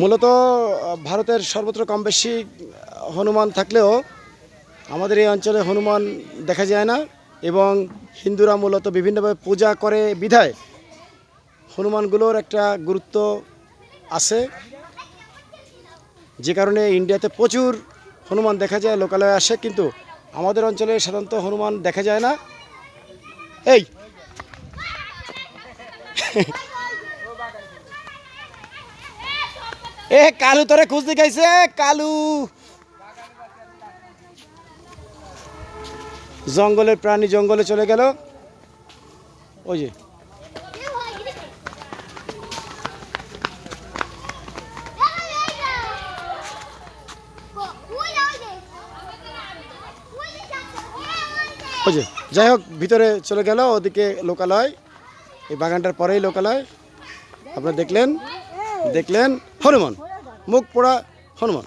মূলত, ভারতের সর্বত্র কম বেশি হনুমান থাকলেও আমাদের এই অঞ্চলে হনুমান দেখা যায় না এবং হিন্দুরা মূলত বিভিন্নভাবে পূজা করে বিধায়। হনুমানগুলোর একটা গুরুত্ব আছে। যে কারণে ইন্ডিয়াতে প্রচুর হনুমান দেখা যায়, লোকালয়ে আসে, কিন্তু আমাদের অঞ্চলে সাধারণত হনুমান দেখা যায় না। এই! এ, কালু তোরে খুঁজ দেখাইছে কালু। জঙ্গলের প্রাণী জঙ্গলে চলে গেল। ওই যে। ওই যে, যাই হোক, ভিতরে চলে গেল, ওদিকে লোকালয়। এই বাগানটার পরেই লোকালয়। আপনারা দেখলেন? দেখলেন? হনুমান মুখ পোড়া হনুমান।